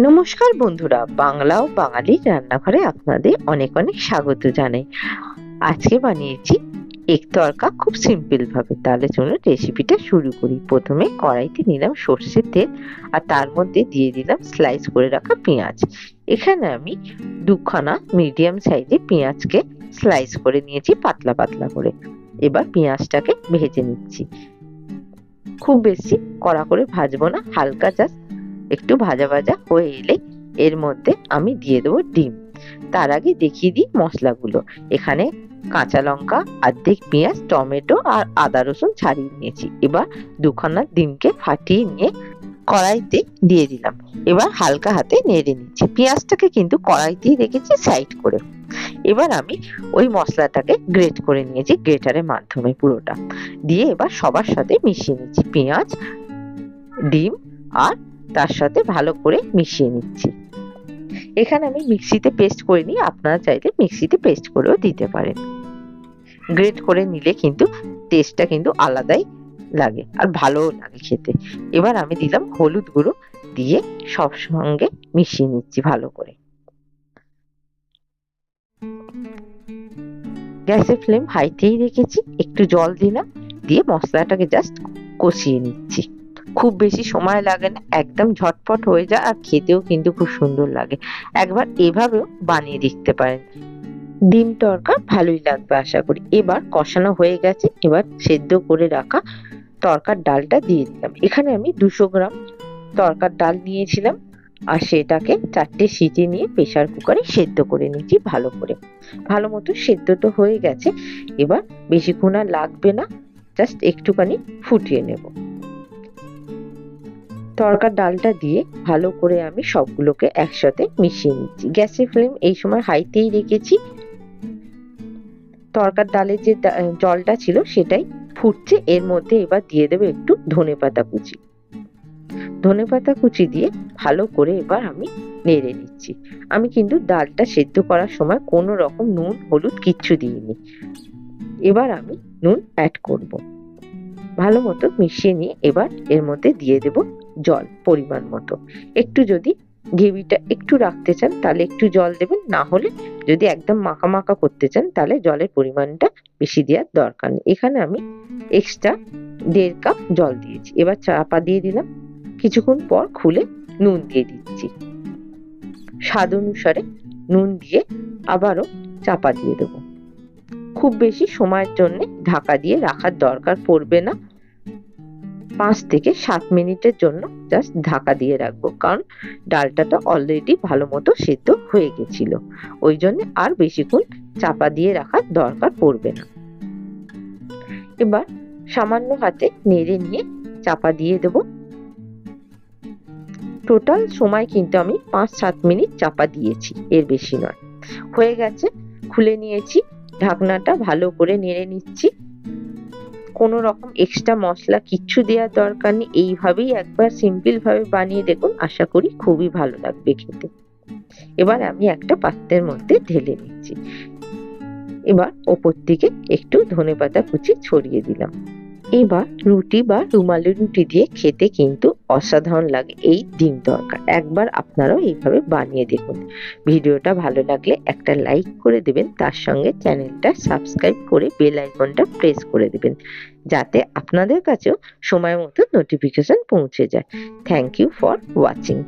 নমস্কার বন্ধুরা, বাংলা ও বাঙালি রান্নাঘরে আপনাদের অনেক অনেক স্বাগত জানাই। আজকে বানিয়েছি এক তরকা খুব সিম্পল ভাবে। তাহলে চলুন রেসিপিটা শুরু করি। প্রথমে কড়াইতে নিলাম সর্ষের তেল আর তার মধ্যে দিয়ে দিলাম স্লাইস করে রাখা পেঁয়াজ। এখানে আমি দুখানা মিডিয়াম সাইজে পেঁয়াজকে স্লাইস করে নিয়েছি পাতলা পাতলা করে। এবার পেঁয়াজটাকে ভেজে নিচ্ছি। খুব বেশি কড়া করে ভাজবো না, হালকা জাস্ট একটু ভাজা ভাজা হয়ে এলে এর মধ্যে আমি দিয়ে দেবো ডিম। তার আগে দেখিয়ে দিই মশলাগুলো। এখানে কাঁচা লঙ্কা, অর্ধেক পেঁয়াজ, টমেটো আর আদা রসুন ছাড়িয়ে নিয়েছি। এবার দুখানা ডিমকে ফাটিয়ে নিয়ে কড়াইতে দিয়ে দিলাম। এবার হালকা হাতে নেড়ে নিচ্ছি। পেঁয়াজটাকে কিন্তু কড়াইতেই রেখেছি সাইড করে। এবার আমি ওই মশলাটাকে গ্রেট করে নিয়েছি গ্রেটারের মাধ্যমে পুরোটা। দিয়ে এবার সবার সাথে মিশিয়ে নিচ্ছি। পেঁয়াজ, ডিম আর তার সাথে ভালো করে মিশিয়ে নিচ্ছি। এখানে আমি মিক্সিতে পেস্ট করে নিই, আপনারা চাইলে মিক্সিতে পেস্ট করেও দিতে পারেন। গ্রেট করে নিলে কিন্তু টেস্টটা কিন্তু আলাদাই লাগে আর ভালোও লাগে খেতে। এবার আমি দিলাম হলুদ গুঁড়ো দিয়ে সব সঙ্গে মিশিয়ে নিচ্ছি ভালো করে। গ্যাসের ফ্লেম হাইতেই রেখেছি, একটু জল দিলাম, দিয়ে মশলাটাকে জাস্ট কষিয়ে নিচ্ছি। খুব বেশি সময় লাগে না, একদম ঝটপট হয়ে যায় আর খেতেও কিন্তু খুব সুন্দর লাগে। একবার এভাবেও বানিয়ে দেখতে পারেন। ডিম তরকা ভালোই লাগবে আশা করি। এবার কষানো হয়ে গেছে, এবার সেদ্ধ করে রাখা তরকার ডালটা দিয়ে দিলাম। এখানে আমি দুশো গ্রাম তরকার ডাল নিয়েছিলাম আর সেটাকে চারটে সিটি নিয়ে প্রেশার কুকারে সেদ্ধ করে নিয়েছি ভালো করে। ভালো মতো সেদ্ধ তো হয়ে গেছে, এবার বেশিক্ষণ আর লাগবে না, জাস্ট একটুখানি ফুটিয়ে নেব। তরকার ডালটা দিয়ে ভালো করে আমি সবগুলোকে একসাথে মিশিয়ে নিচ্ছি। গ্যাসের ফ্লেম এই সময় হাইতেই রেখেছি। তরকার ডালের যে জলটা ছিল সেটাই ফুটছে। এর মধ্যে এবার দিয়ে দেবো একটু ধনে পাতা কুচি। ধনে পাতা কুচি দিয়ে ভালো করে এবার আমি নেড়ে নিচ্ছি। আমি কিন্তু ডালটা সেদ্ধ করার সময় কোনো রকম নুন, হলুদ কিচ্ছু দিইনি। এবার আমি নুন অ্যাড করব। ভালো মতো মিশিয়ে নিয়ে এবার এর মধ্যে দিয়ে দেব জল পরিমাণ মতো। একটু যদি গ্রেভিটা একটু রাখতে চান, তাহলে একটু জল দেবেন, না হলে যদি একদম মাখা মাখা করতে চান, তাহলে জলের পরিমাণটা বেশি দেওয়ার দরকার নেই। এখানে আমি এক্সট্রা দেড় কাপ জল দিয়েছি। এবার চাপা দিয়ে দিলাম। কিছুক্ষণ পর খুলে নুন দিয়ে দিচ্ছি। স্বাদ অনুসারে নুন দিয়ে আবারও চাপা দিয়ে দেবো। খুব বেশি সময়ের জন্য ঢাকা দিয়ে রাখার দরকার পড়বে না। পাঁচ থেকে সাত মিনিটের জন্য জাস্ট ঢাকা দিয়ে রাখব। কারণ ডালটা তো অলরেডি ভালো মতো সেদ্ধ হয়ে গেছিল। ওই জন্য আর বেশিক্ষণ চাপা দিয়ে রাখার দরকার পড়বে না। এবার সামান্য হাতে নেড়ে নিয়ে চাপা দিয়ে দেব। টোটাল সময় কিন্তু আমি পাঁচ সাত মিনিট চাপা দিয়েছি, এর বেশি নয়। হয়ে গেছে, খুলে নিয়েছি, ঢাকনাটা ভালো করে নেড়ে নিচ্ছি। কোনো রকম এক্সট্রা মশলা কিচ্ছু দেওয়ার দরকার নেই। এইভাবেই একবার সিম্পল ভাবে বানিয়ে দেখুন, আশা করি খুবই ভালো লাগবে খেতে। এবার আমি একটা পাত্রের মধ্যে ঢেলে নিচ্ছি। এবার ওপর থেকে একটু ধনে পাতা কুচি ছড়িয়ে দিলাম। এবার রুটি বা রুমালি রুটি দিয়ে খেতে কিন্তু অসাধারণ লাগে এই ডিম তরকা। একবার আপনারাও এইভাবে বানিয়ে দেখুন। ভিডিওটা ভালো লাগলে একটা লাইক করে দেবেন, তার সঙ্গে চ্যানেলটা সাবস্ক্রাইব করে বেল আইকনটা প্রেস করে দেবেন, যাতে আপনাদের কাছেও সময় মতো নোটিফিকেশন পৌঁছে যায়। Thank you for watching.